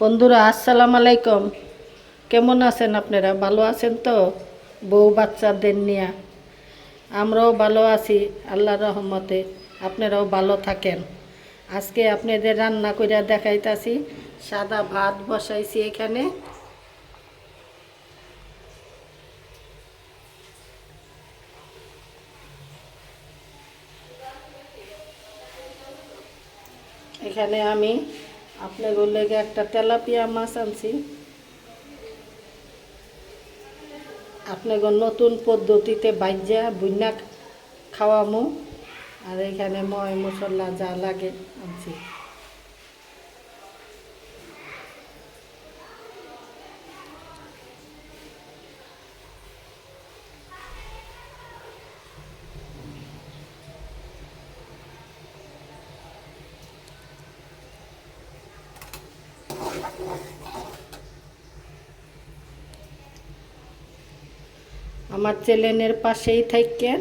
বন্ধুরা, আসসালাম আলাইকুম। কেমন আছেন আপনারা? ভালো আছেন তো? বউ বাচ্চাদের নিয়ে। আমরাও ভালো আছি আল্লাহ রহমতে। আপনারাও ভালো থাকেন। আজকে আপনাদের রান্না করে দেখাইতাছি। সাদা ভাত বসাইছি এখানে। এখানে আমি আপনাদের লেগে একটা তেলাপিয়া মাছ আনছি। আপনাদের নতুন পদ্ধতিতে বাইজা বন্যা খাওয়ামো। আর এখানে ময় মশলা যা লাগে আনছি। আমার চ্যানেলের পাশেই থাকেন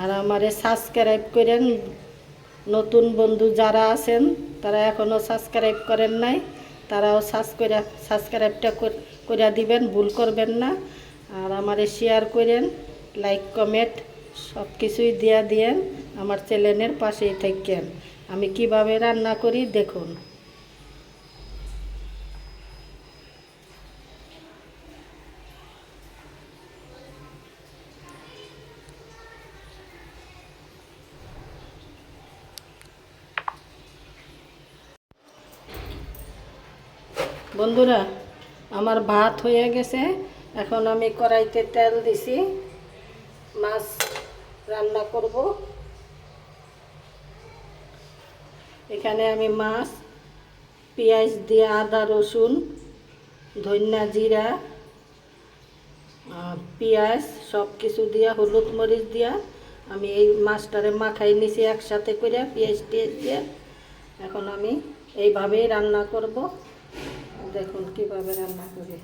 আর আমারে সাবস্ক্রাইব করেন। নতুন বন্ধু যারা আছেন, তারা এখনও সাবস্ক্রাইব করেন নাই, তারাও সাবস্ক্রাইব সাবস্ক্রাইবটা করে দিবেন, ভুল করবেন না। আর আমারে শেয়ার করেন লাইক কমেন্ট সব কিছুই দিয়া দিয়েন। আমার চ্যানেলের পাশেই থাকেন আমি কীভাবে রান্না করি, দেখুন। বন্ধুরা, আমার ভাত হয়ে গেছে। এখন আমি কড়াইতে তেল দিছি। মাছ রান্না করব। এখানে আমি মাছ, পেঁয়াজ দিয়ে আদা, রসুন, ধনিয়া জিরা পেঁয়াজ সব কিছু দিয়া, হলুদ মরিচ দিয়া আমি এই মাছটারে মাখাই নিছি একসাথে করে, পেঁয়াজ টিয়াজ দিয়ে। এখন আমি এইভাবেই রান্না করব। দেখুন কীভাবে রান্না করি।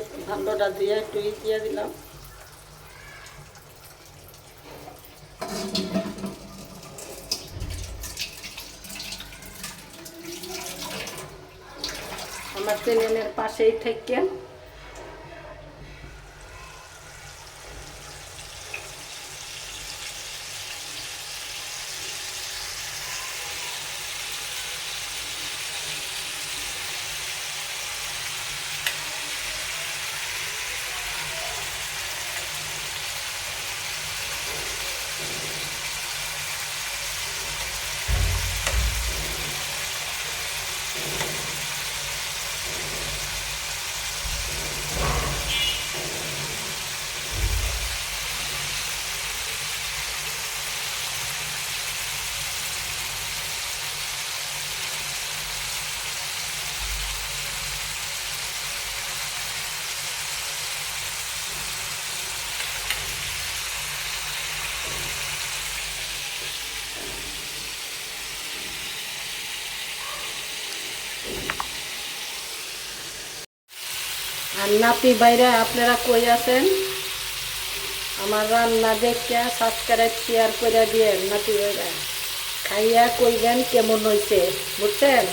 একটুখানি ভালোটা দিয়ে একটু ই দিলাম। আমার চ্যানেলের পাশেই থাকেন। আর নাতি বাইরে আপনারা কই আছেন? আমার রান্না দেখে সাবস্ক্রাইব শেয়ার করে দিয়ে নাতি বাইরে খাইয়া কইবেন কেমন হয়েছে বুঝছেন?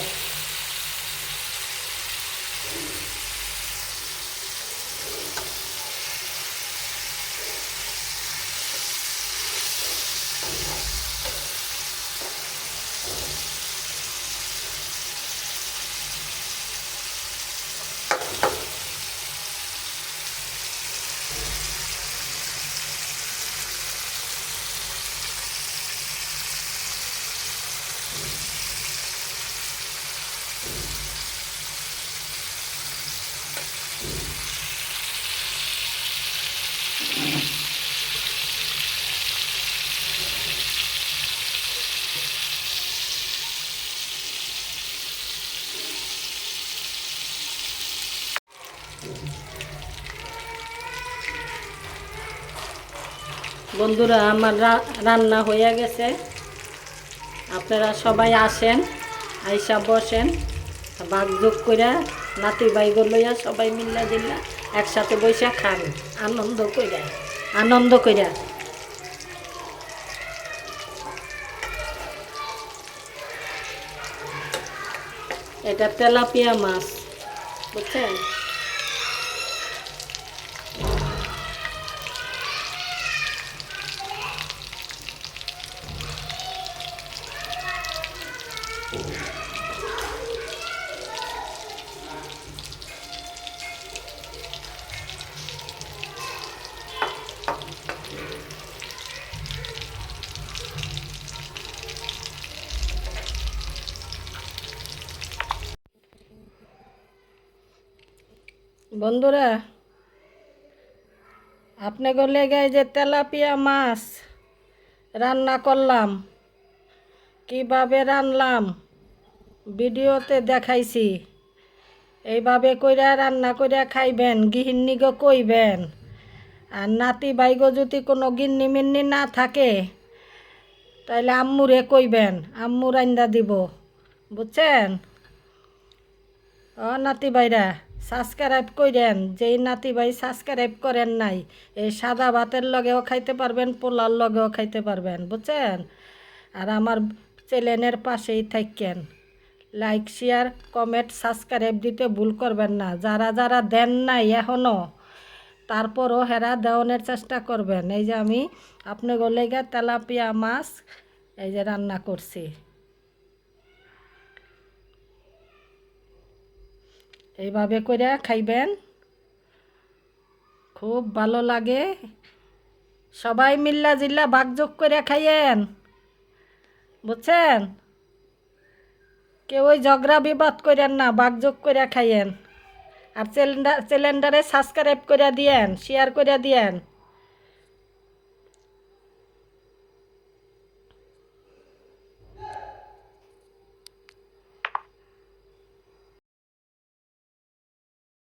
বন্ধুরা, আমার রান্না হয়ে গেছে। আপনারা সবাই আসেন, আইসা বসেন, বাগযোগ কইরা নাতি বাইগো লইয়া সবাই মিল্লা দিল্লা একসাথে বৈশা খান, আনন্দ কইরা আনন্দ কইরা। এটা তেলাপিয়া মাছ, বুঝছেন? বন্ধুরা আপনি গলে গায়ে যে তেলাপিয়া মাছ রান্না করলাম, কীভাবে রানলাম ভিডিওতে দেখাইছি। এইভাবে কইরা রান্না কইরা খাইবেন গৃহিণীকে কইবেন, আর নাতি বাইগো যদি কোনো গিন্নি মিন্নি না থাকে, তাইলে আম্মুরে কইবেন, আম্মু রান্দা দিব, বুঝছেন? ও নাতি ভাইরা সাবস্ক্রাইব করেন যেই নাতি ভাই সাবস্ক্রাইব করেন নাই, এই সাদা ভাতের লগেও খাইতে পারবেন, পোলার লগেও খাইতে পারবেন, বুঝছেন? আর আমার চ্যানেলের পাশেই থাকেন। লাইক, শেয়ার, কমেন্ট, সাবস্ক্রাইব দিতে ভুল করবেন না। যারা যারা দেন নাই এখনও তারপরও হেরা দেওয়ানোর চেষ্টা করবেন। এই যে আমি আপনি গলেগা তেলাপিয়া মাছ এই যে রান্না করছি। এইভাবে করে খাইবেন। খুব ভালো লাগে। সবাই মিল্লা জিল্লা বাগযোগ করে খাইয়েন। বুঝছেন? কেউ ওই ঝগড়া বিবাদ করেন না বাগযোগ করে খাইয়েন। আর সিলিন্ডার সিলিন্ডারে সাবস্ক্রাইব করে দিয়েন শেয়ার করে দিয়েন।